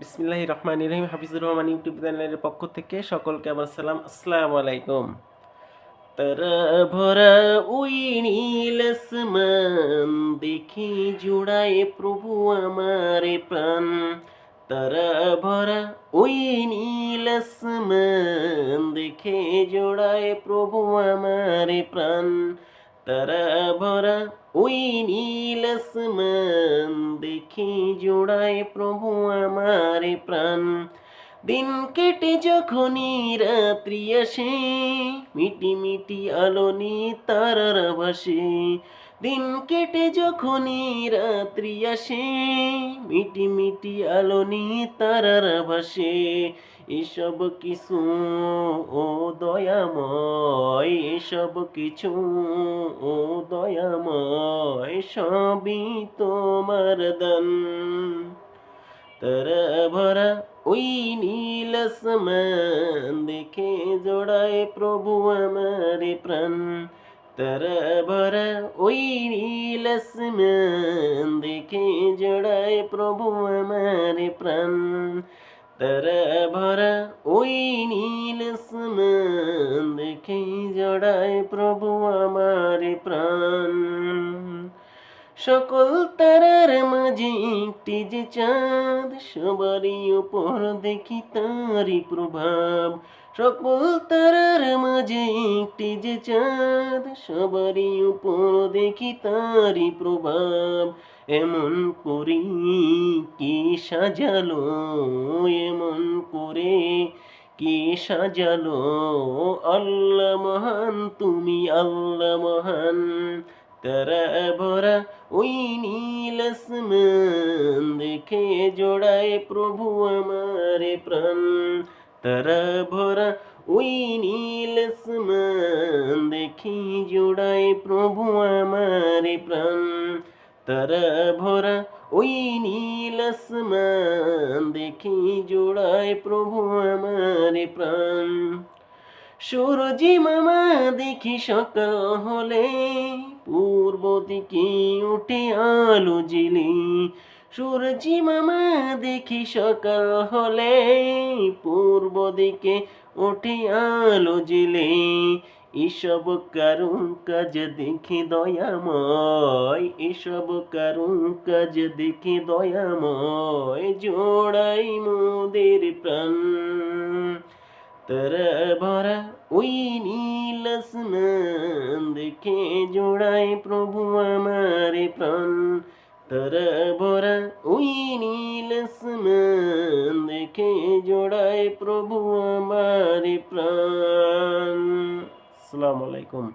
বিসমিল্লাহ রহমান রহিম। হাফিজুর রহমান ইউটিউব চ্যানেলের পক্ষ থেকে সকলকে আমার সালাম। আসসালামু আলাইকুম। তারা ভরা ওই আসমান দেখি জুড়ায় প্রভু আমার প্রাণ। তারা ভরা ওই নীল আসমান দেখে জোড়ায় প্রভু আমার প্রাণ। তারা ভরা ওই নীল দেখি জোড়ায় প্রভু আমার প্রাণ। দিন কেটে যখনই রাত্রি আসে মিটি মিটি আলো নি তারার ভাসে দিন কেটে যখনই রাত্রি আসে, মিটি মিটি আলো নিয়ে তারার ভাসে। এসব কিছু, ও দয়াময়, এসব কিছু, ও দয়াময়, সবই তোমার দান তারা ভরা ওই নীল আসমান দেখে জোড়ায় প্রভু আমার প্রাণ। তারা ভরা ওই নীল আসমান দেখে জোড়ায় প্রভু আমার প্রাণ তারা ভরা ওই নীল আসমান দেখে জোড়ায় প্রভু আমার প্রাণ সকল তারার মাঝে একটি যে চাঁদ সবারই উপর দেখি তারই প্রভাব সকল তারার মাঝে একটি যে চাঁদ, সবারই উপর দেখি তারই প্রভাব। এমন করে কি সাজালো, এমন করে কি সাজালো? আল্লাহ মহান, তুমি আল্লাহ মহান। তারা ভরা ওই নীল দেখে জোড়ায় প্রভু আমার প্রাণ। তারা ভরা ওই নীল আসমান দেখি জোড়ায় প্রভু আমার প্রাণ তারা ভরা ওই নীল আসমান দেখি জোড়ায় প্রভু আমার প্রাণ সূরজি মামা দেখি সকাল হলে পূর্ব দিকে উঠে আলো জিলি সূরজি মামা দেখি সকাল হলে, পূর্ব দিকে উঠে আলো জিলে এসব কারণ কাজ দেখি দয়াময়, এসব কারণ কাজ দেখি দয়াময়, জোড়াই মোদের প্রাণ। তারা ভরা ওই নীল আসমান দেখে জোড়াই প্রভু আমার প্রাণ। তারা ওই নীল আসমান দেখে জোড়ায় প্রভু আমার প্রাণ। আসসালামু আলাইকুম।